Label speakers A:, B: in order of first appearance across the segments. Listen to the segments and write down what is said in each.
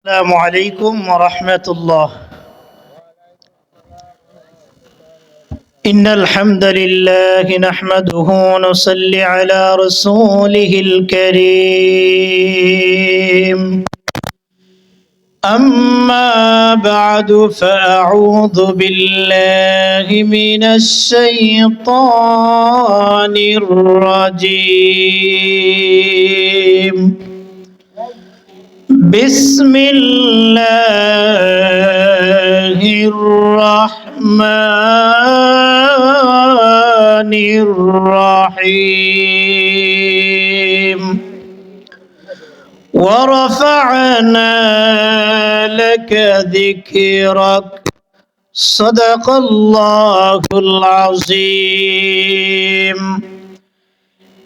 A: السلام عليكم ورحمة الله. إن الحمد لله نحمده ونصلي على رسوله الكريم. أما بعد فأعوذ بالله من الشيطان الرجيم. بسم الله الرحمن الرحيم ورفعنا لك ذكرك. صدق الله العظيم.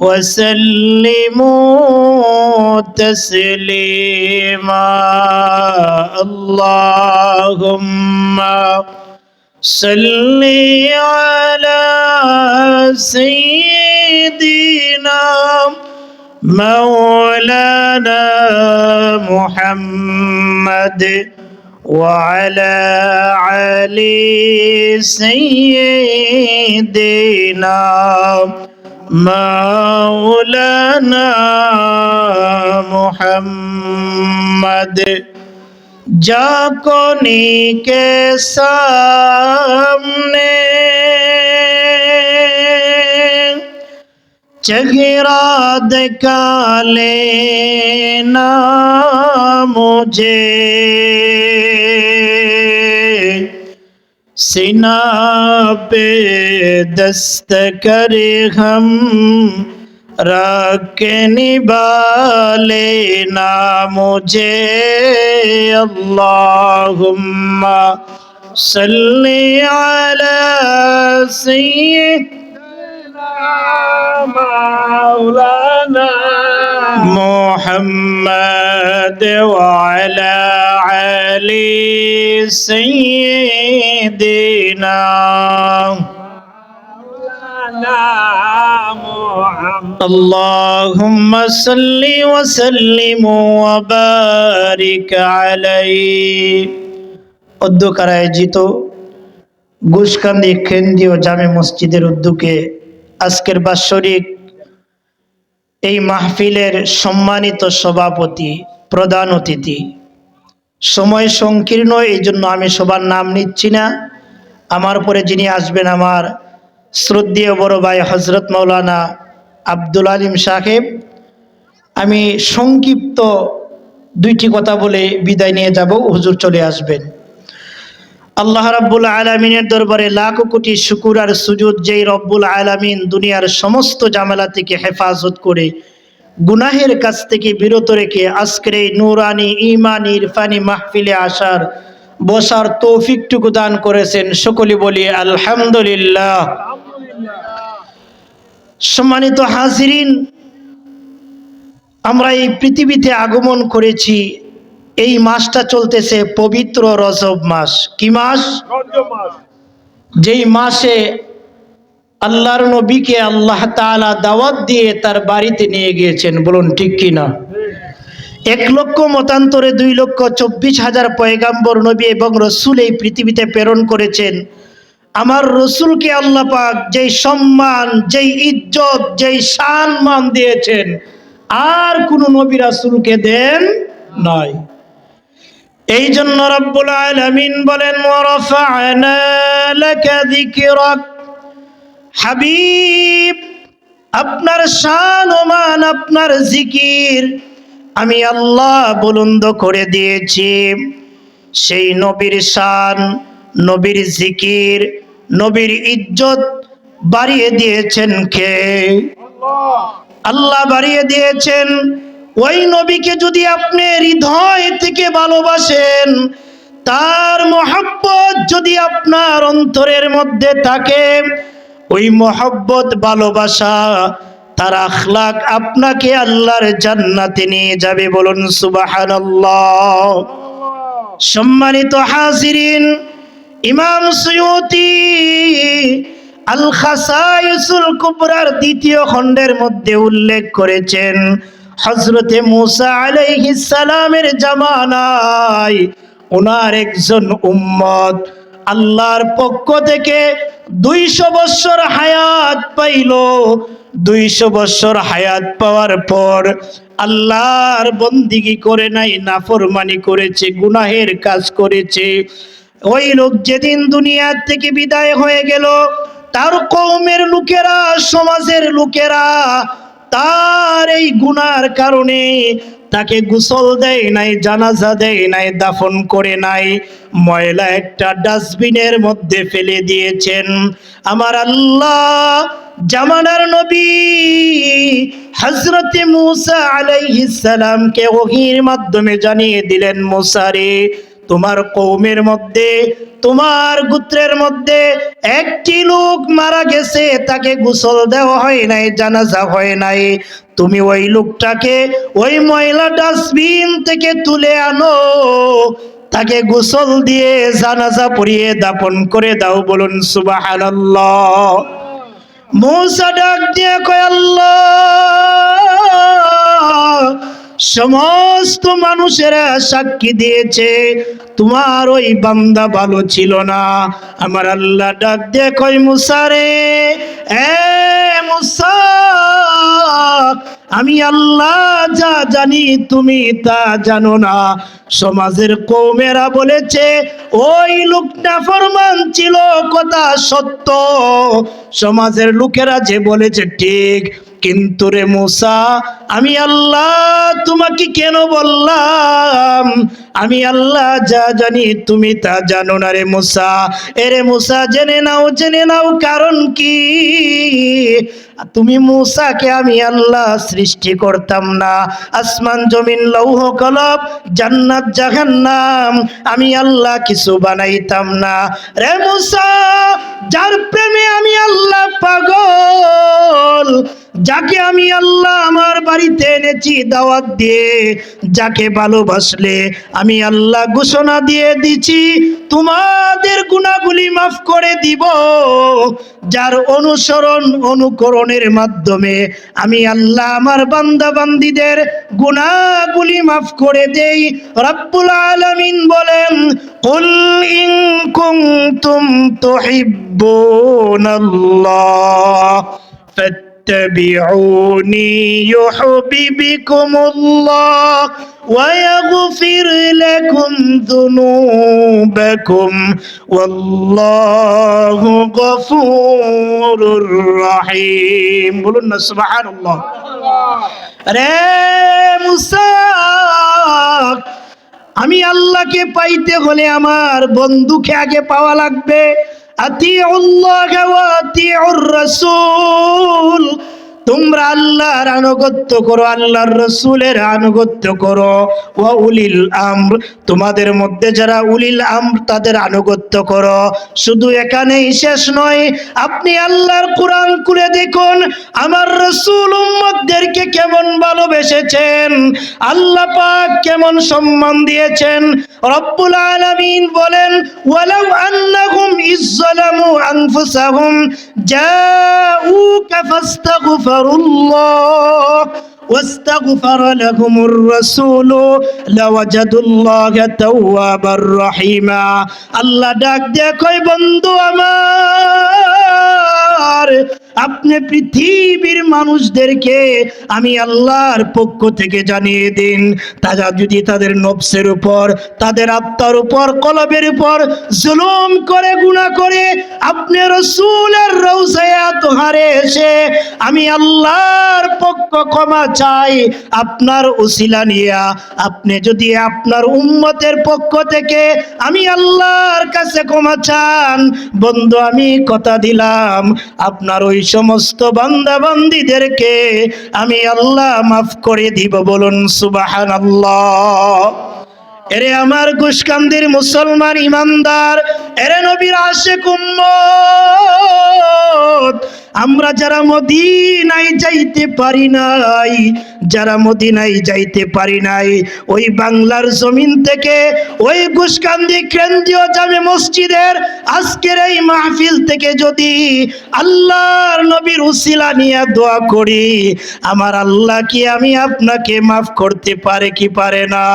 A: وسلموا تسليما. اللهم صل على سيدنا مولانا محمد وعلى علي سيدنا মাওলানা মোহাম্মদ। যখনি কে সামনে চেহারা দেখালে না মুঝে। सीना पे दस्त कर हम रख के निभा लेना मुझे अल्लाहुम्मा सल्ली अला सय्यिदना मौलाना محمد وعلى علي سيدنا اللهم صل وسلم وبارك عليه উদ্যোগ আয়োজিত গুসকান্দি কেন্দ্রীয় জামে মসজিদের উদ্যোগে আজকের বাৎসরিক এই মাহফিলের সম্মানিত সভাপতি, প্রধান অতিথি। সময় সংকীর্ণ এই জন্য আমি সবার নাম নিচ্ছি না। আমার পরে যিনি আসবেন আমার শ্রদ্ধেয় বড় ভাই হজরত মৌলানা আব্দুল আলিম সাহেব। আমি সংক্ষিপ্ত দুইটি কথা বলে বিদায় নিয়ে যাব। হুজুর চলে আসবেন। আল্লাহ রাব্বুল আলমিনের দরবারে লাখ কোটি শুকুর আর সুজুদ যেই রব্বুল আলামিন দুনিয়ার সমস্ত জামেলা থেকে হেফাজত করে গুনাহের কাছ থেকে বিরত রেখে আজকের এই নুরানি ইমানি ইরফানি মাহফিলে আসার বসার তৌফিকটুকু দান করেছেন সকলে বলি আলহামদুলিল্লাহ। সম্মানিত হাজিরিন, আমরা এই পৃথিবীতে আগমন করেছি এই মাসটা চলতেছে পবিত্র রজব মাস। কি মাস? যেই মাসে আল্লাহর নবীকে আল্লাহ তাআলা দাওয়াত দিয়ে তার বাড়িতে নিয়ে গিয়েছেন বলুন ঠিক কি না? এক লক্ষ মতান্তরে দুই লক্ষ চব্বিশ হাজার পয়গাম্বর নবী এবং রসুল এই পৃথিবীতে প্রেরণ করেছেন। আমার রসুলকে আল্লাহ পাক যেই সম্মান যেই ইজ্জত যেই সম্মান দিয়েছেন আর কোন নবী রাসুলকে দেন নয় এই জন্য রব্বুল আলামিন বলেন হাবিব আপনার শান আপনার জিকির আমি আল্লাহ বুলন্দ করে দিয়েছি। সেই নবীর শান নবীর জিকির নবীর ইজ্জত বাড়িয়ে দিয়েছেন কে? আল্লাহ বাড়িয়ে দিয়েছেন ওই নবীকে যদি আপনি হৃদয় থেকে ভালোবাসেন, তার মহাব্বত যদি আপনার অন্তরের মধ্যে থাকে, ওই মহব্বত, ভালোবাসা, তার আখলাক আপনাকে আল্লাহর জান্নাতে নিয়ে যাবে বলুন সুবহানাল্লাহ। সম্মানিত হাজিরিন, ইমাম সুয়ুতি আল খাসাইসুল কুবরার দ্বিতীয় খণ্ডের মধ্যে উল্লেখ করেছেন হজরতে মুসা সালামের জামানায় ওনার একজন উম্মত আল্লাহর পক্ষ থেকে দুইশো বৎসর হায়াত পাইল। দুইশো বৎসর হায়াত পাওয়ার পর আল্লাহর বন্দিগি করে নাই, নাফরমানি করেছে, গুনাহের কাজ করেছে। ওই লোক যেদিন দুনিয়ার থেকে বিদায় হয়ে গেল, তার কৌমের লোকেরা, সমাজের লোকেরা তার এই গুনার কারণে তাকে গোসল দেয় নাই, জানাজা দেয় নাই, দাফন করে নাই। ময়লা একটা ডাস্টবিনের মধ্যে ফেলে দিয়েছেন। আমার আল্লাহ জামানার নবী হজরতে মুসা আলাইহিস সালামকে ওহির মাধ্যমে জানিয়ে দিলেন মুসারে তোমার কৌমের মধ্যে, তোমার গোত্রের মধ্যে একটি লোক মারা গেছে, তাকে গোসল দেওয়া হয় নাই, জানাজা হয় নাই। তুমি ওই লোকটাকে, ওই ময়লা ডাস্টবিন থেকে তুলে আনো, তাকে গোসল দিয়ে জানাজা পরিয়ে দাপন করে দাও, বলুন সুবহানাল্লাহ। মৌসা ডাক দিয়ে কয়, আল্লাহ! সমস্ত মানুষেরা সাক্ষী দিয়েছে, তোমার ওই বান্দা ভালো ছিল না। আমার আল্লাহ ডাক কয় মুসারে এ আমি আল্লাহ যা জানি তুমি তা জানো না। সমাজের কৌমেরা বলেছে, ওই লোকটা ফরমান ছিল, কথা সত্য। সমাজের লোকেরা যে বলেছে, ঠিক কিন্তু রে মুসা আমি আল্লাহ তোমাকে কেন বললাম? আমি আল্লাহ যা জানি, তুমি তা জানো না রে মুসা। এরে মুসা, জেনে নাও জেনে নাও কারণ কি? তুমি মুসাকে আমি আল্লাহ সৃষ্টি করতাম না। আসমান, জমিন, লৌহ, কলব, জান্নাত, জাহান্নাম, আমি আল্লাহ কিছু বানাইতাম না। রে মুসা, যার প্রেমে আমি আল্লাহ পাগল, যাকে আমি আল্লাহ আমার বাড়িতে এনেছি দাওয়াত দিয়ে, যাকে ভালোবাসলে আমি আল্লাহ ঘোষণা দিয়ে দিছি, তোমাদের গুণাগুলি মাফ করে দিব। যার অনুসরণ অনুকরণের মাধ্যমে আমি আল্লাহ আমার বান্দা বান্দিদের গুণাগুলি মাফ করে দেই। রব্বুল আলামিন বলেন, কুল ইন কুনতুম তুহিব্বুনাল্লাহ فاتبعوني يحببكم الله ويغفر لكم ذنوبكم والله غفور رحيم بلون سبحان الله রে মুসা আমি আল্লাহকে পাইতে হলে আমার বন্ধুকে আগে পাওয়া লাগবে আতিউল্লাহ ওয়া আতিউর রাসূল। তোমরা আল্লাহর আনুগত্য করো, আল্লাহর রসুলের আনুগত্য করো। ও উলিল আমর, তোমাদের মধ্যে যারা উলিল আমর, তাদের আনুগত্য করো। শুধু এখানেই শেষ নয়, আপনি আল্লাহর কোরআন খুলে দেখুন আমার রসুল উম্মতদেরকে কেমন ভালোবেসেছেন আল্লাহ পাক কেমন সম্মান দিয়েছেন রব্বুল আলামিন বলেন ওয়ালাউ আন্নাহুম ইজ্জালামু আনফুসাহুম জাউকা ফাস্তাগফিরুল্লাহ واستغفر لهم الرسول لوجدوا الله توابا رحيما আল্লাহ ডাক দেয় কয় বন্ধু আমার আপনি পৃথিবীর মানুষদেরকে আমি আল্লাহর পক্ষ থেকে জানিয়ে দিন, তারা যদি তাদের নফসের উপর, তাদের আত্মার উপর, কলবের উপর জুলুম করে গুণা করে, আপনি রসুলের হারে এসে আমি আল্লাহর পক্ষ ক্ষমা চাই, আপনার উসিলা নিয়া আপনি যদি আপনার উম্মতের পক্ষ থেকে আমি আল্লাহর কাছে ক্ষমা চান, বন্ধু আমি কথা দিলাম, আপনার ওই সমস্ত বান্দা বান্দিদেরকে আমি আল্লাহ মাফ করে দিব, বলুন সুবাহান আল্লাহ এরে আমার গুসকান্দির মুসলমান ইমানদার, এরে নবীর আশেক উম্মত। আমরা যারা মদিনায় যাইতে পারি নাই, যারা মদিনায় যাইতে পারি নাই, ওই বাংলার জমিন থেকে ওই গুসকান্দি কেন্দ্রীয় জামে মসজিদের আজকের এই মাহফিল থেকে যদি আল্লাহর নবীর উসিলা নিয়ে দোয়া করি, আমার আল্লাহ কি আমি আপনাকে মাফ করতে পারে কি পারে না?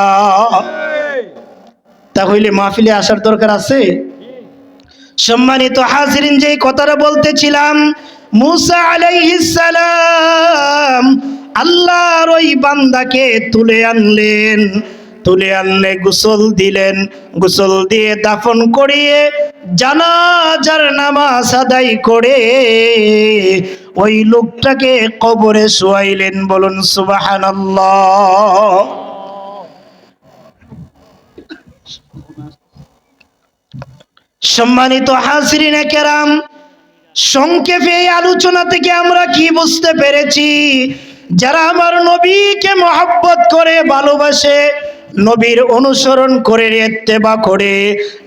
A: তাহলে মাহফিলে আসার দরকার আছে? সম্মানিত হাজিরিন, যেই কথাটা বলতেছিলাম, মুসা আলাইহিস সালাম আল্লাহর ওই বান্দাকে তুলে আনলেন, তুলে আনলে গোসল দিলেন, গোসল দিয়ে দাফন করিয়ে জানাজার নামাজ আদায় করে ওই লোকটাকে কবরে শোয়াইলেন, বলুন সুবহানাল্লাহ। সম্মানিত হাসরিনে কেরাম, সংক্ষেপে এই আলোচনা থেকে আমরা কি বুঝতে পেরেছি? যারা আমার নবীকে মহাব্বত করে, ভালোবাসে, নবীর অনুসরণ করে ইত্তেবা করে,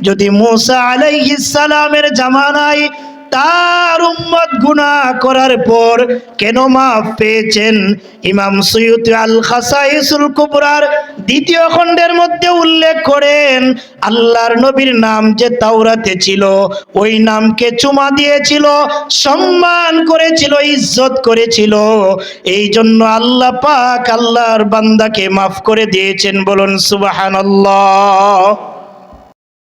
A: যদি মুসা আলাইহিস সালামের জামানায় তার উম্মত গুনাহ করার পর কেন মাফ পেয়েছেন? ইমাম সৈয়দ আল খাসাইসুল কুবরার দ্বিতীয় খণ্ডের মধ্যে উল্লেখ করেন, আল্লাহর নবীর নাম যে তাওরাতে ছিল, ওই নামকে চুমা দিয়েছিল, সম্মান করেছিল, ইজ্জত করেছিল। এই জন্য আল্লাহ পাক আল্লাহর বান্দাকে মাফ করে দিয়েছেন। বলুন, সুবহানাল্লাহ।